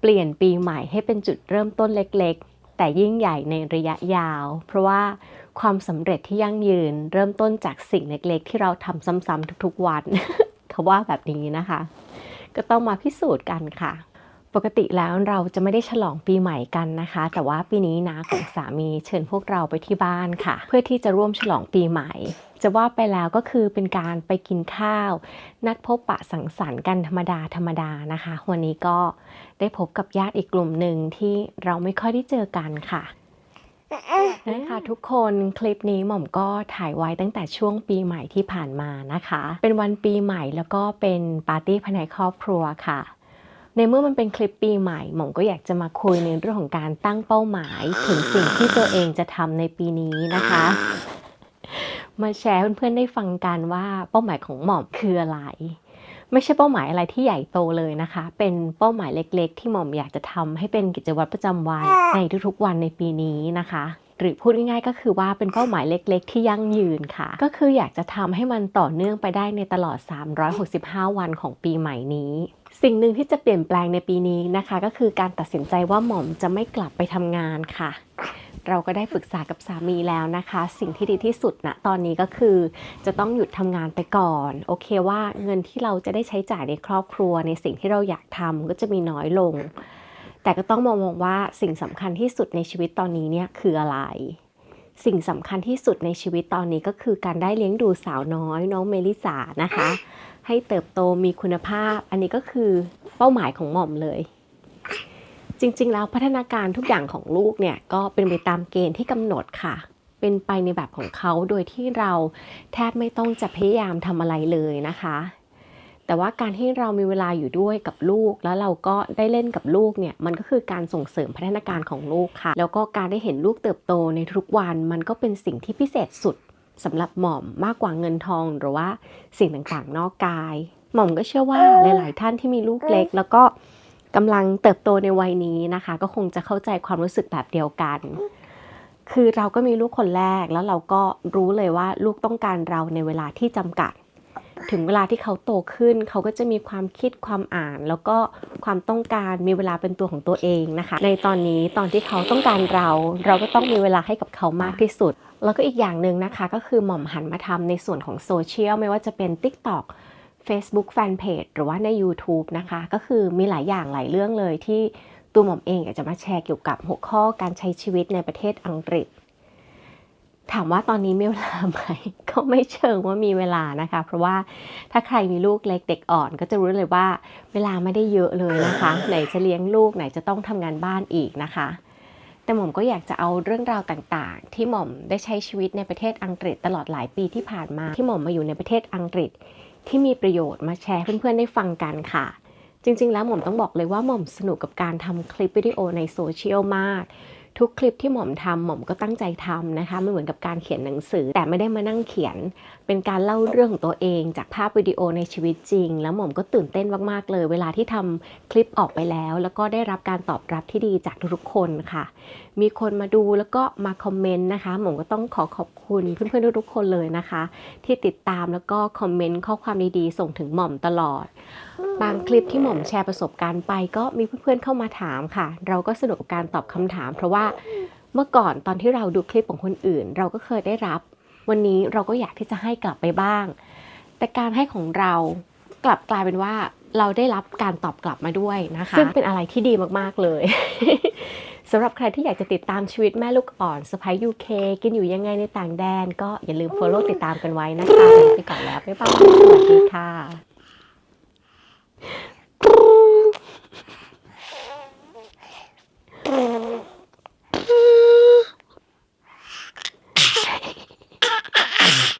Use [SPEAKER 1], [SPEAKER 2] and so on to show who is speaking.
[SPEAKER 1] เปลี่ยนปีใหม่ให้เป็นจุดเริ่มต้นเล็กๆ แต่ยิ่งใหญ่ในระยะยาว เพราะว่าความสำเร็จที่ยั่งยืนเริ่มต้นจากสิ่งเล็กๆ ที่เราทำซ้ำๆทุกๆวัน เขาว่าแบบนี้นะคะ ก็ต้องมาพิสูจน์กันค่ะ ปกติแล้วเราจะไม่ได้ฉลองปีใหม่กันนะคะ แต่ว่าปีนี้นะของสามีเชิญพวกเราไปที่บ้านค่ะ เพื่อที่จะร่วมฉลองปีใหม่ จะว่าไปแล้วก็คือเป็นการไปกินข้าว นัดพบปะสังสรรค์กันธรรมดาธรรมดานะคะ วันนี้ก็ได้พบกับญาติอีกกลุ่มหนึ่งที่เราไม่ค่อยได้เจอกันค่ะนะคะทุกคนคลิปนี้หม่อมก็ถ่ายไว้ตั้งแต่ช่วงปีใหม่ที่ผ่านมานะคะ เป็นวันปีใหม่แล้วก็เป็นปาร์ตี้ภายในครอบครัวค่ะ ในเมื่อมันเป็นคลิปปีใหม่หม่อมก็อยากจะมาคุยในเรื่องของการตั้งเป้าหมาย ถึงสิ่งที่ตัวเองจะทำในปีนี้นะคะ มาแชร์เพื่อนๆได้ฟังกันว่าเป้าหมายของหม่อมคืออะไรไม่ใช่เป้าหมายอะไรที่ใหญ่โตเลยนะคะ เป็นเป้าหมายเล็ก ๆ ที่หม่อมอยากจะทำให้เป็นกิจวัตรประจำวันในทุกๆวันในปีนี้นะคะ หรือพูดง่ายๆก็คือว่าเป็นเป้าหมายเล็ก ๆ ที่ยั่งยืนค่ะ ก็คืออยากจะทำให้มันต่อเนื่องไปได้ในตลอด 365 วันของปีใหม่นี้สิ่งหนึ่งที่จะเปลี่ยนแปลงในปีนี้นะคะ ก็คือการตัดสินใจว่าหม่อมจะไม่กลับไปทำงานค่ะ เราก็ได้ปรึกษากับสามีแล้วนะคะ สิ่งที่ดีที่สุดนะตอนนี้ก็คือ จะต้องหยุดทำงานไปก่อน โอเคว่าเงินที่เราจะได้ใช้จ่ายในครอบครัว ในสิ่งที่เราอยากทำก็จะมีน้อยลง แต่ก็ต้องมองว่าสิ่งสำคัญที่สุดในชีวิตตอนนี้เนี่ยคืออะไร สิ่งสำคัญที่สุดในชีวิตตอนนี้ก็คือการได้เลี้ยงดูสาวน้อยน้องเมลิสานะคะ ให้เติบโตมีคุณภาพ อันนี้ก็คือเป้าหมายของหม่อมเลย จริงๆ แล้วพัฒนาการทุกอย่างของลูกเนี่ยก็เป็นไปตามเกณฑ์ที่กำหนดค่ะ เป็นไปในแบบของเขาโดยที่เราแทบไม่ต้องจะพยายามทำอะไรเลยนะคะ แต่ว่าการที่เรามีเวลาอยู่ด้วยกับลูก แล้วเราก็ได้เล่นกับลูกเนี่ยมันก็คือการส่งเสริมพัฒนาการของลูกค่ะ แล้วก็การได้เห็นลูกเติบโตในทุกวัน มันก็เป็นสิ่งที่พิเศษสุดสำหรับหม่อมมากกว่าเงินทอง หรือว่าสิ่งต่างๆ นอกกาย หม่อมก็เชื่อว่าหลาย ๆ ท่านที่มีลูกเล็ก แล้วก็กำลังเติบโตในวัยนี้นะคะ ก็คงจะเข้าใจความรู้สึกแบบเดียวกัน คือเราก็มีลูกคนแรกแล้วเราก็รู้เลยว่าลูกต้องการเราในเวลาที่จำกัด ถึงเวลาที่เขาโตขึ้น เขาก็จะมีความคิดความอ่าน แล้วก็ความต้องการมีเวลาเป็นตัวของตัวเองนะคะ ในตอนนี้ตอนที่เขาต้องการเรา เราก็ต้องมีเวลาให้กับเขามากที่สุด แล้วก็อีกอย่างหนึ่งนะคะ ก็คือหม่อมหันมาทำในส่วนของโซเชียลไม่ว่าจะเป็น TikTok Facebook Fanpage หรือว่าใน YouTube นะคะ ก็คือมีหลายอย่างหลายเรื่องเลยที่ตัวหม่อมเองอยากจะมาแชร์เกี่ยวกับหัวข้อการใช้ชีวิตในประเทศอังกฤษ ถามว่าตอนนี้มีเวลาไหม ก็ไม่เชิงว่ามีเวลานะคะ เพราะว่าถ้าใครมีลูกเล็กเด็กอ่อนก็จะรู้เลยว่าเวลาไม่ได้เยอะเลยนะคะ ไหนจะเลี้ยงลูกไหนจะต้องทำงานบ้านอีกนะคะ แต่หม่อมก็อยากจะเอาเรื่องราวต่างๆ ที่หม่อมได้ใช้ชีวิตในประเทศอังกฤษตลอดหลายปีที่ผ่านมาที่หม่อมมาอยู่ในประเทศอังกฤษ ที่มีประโยชน์มาแชร์ให้เพื่อนๆได้ฟังกันค่ะจริงๆ แล้วหม่อมต้องบอกเลยว่าหม่อมสนุกกับการทำคลิปวิดีโอในโซเชียลมาก ทุกคลิปที่หม่อมทำหม่อมก็ตั้งใจทำนะคะไม่เหมือนกับการเขียนหนังสือ แต่ไม่ได้มานั่งเขียน เป็นการเล่าเรื่องของตัวเองจากภาพวิดีโอในชีวิตจริง แล้วหม่อมก็ตื่นเต้นมากๆเลย เวลาที่ทำคลิปออกไปแล้ว แล้วก็ได้รับการตอบรับที่ดีจากทุกๆคนค่ะ มีคนมาดูแล้วก็มาคอมเมนต์นะคะ หม่อมก็ต้องขอขอบคุณเพื่อนๆทุกๆคนเลยนะคะ ที่ติดตามแล้วก็คอมเมนต์ข้อความดีๆส่งถึงหม่อมตลอด บางคลิปที่หม่อมแชร์ประสบการณ์ไป ก็มีเพื่อนๆเข้ามาถามค่ะ เราก็สนุกกับการตอบคำถาม เพราะว่าเมื่อก่อนตอนที่เราดูคลิปของคนอื่น เราก็เคยได้รับ วันนี้เราก็อยากที่จะให้กลับไปบ้าง แต่การให้ของเรากลับกลายเป็นว่าเราได้รับการตอบกลับมาด้วยนะคะ ซึ่งเป็นอะไรที่ดีมากๆเลย สำหรับใครที่อยากจะติดตามชีวิตแม่ลูกอ่อนสไปยูเคกินอยู่ยังไงในต่างแดน ก็อย่าลืม follow ติดตามกันไว้นะคะวันนี้ไปก่อนแล้ว บ๊ายบาย สวัสดีค่ะ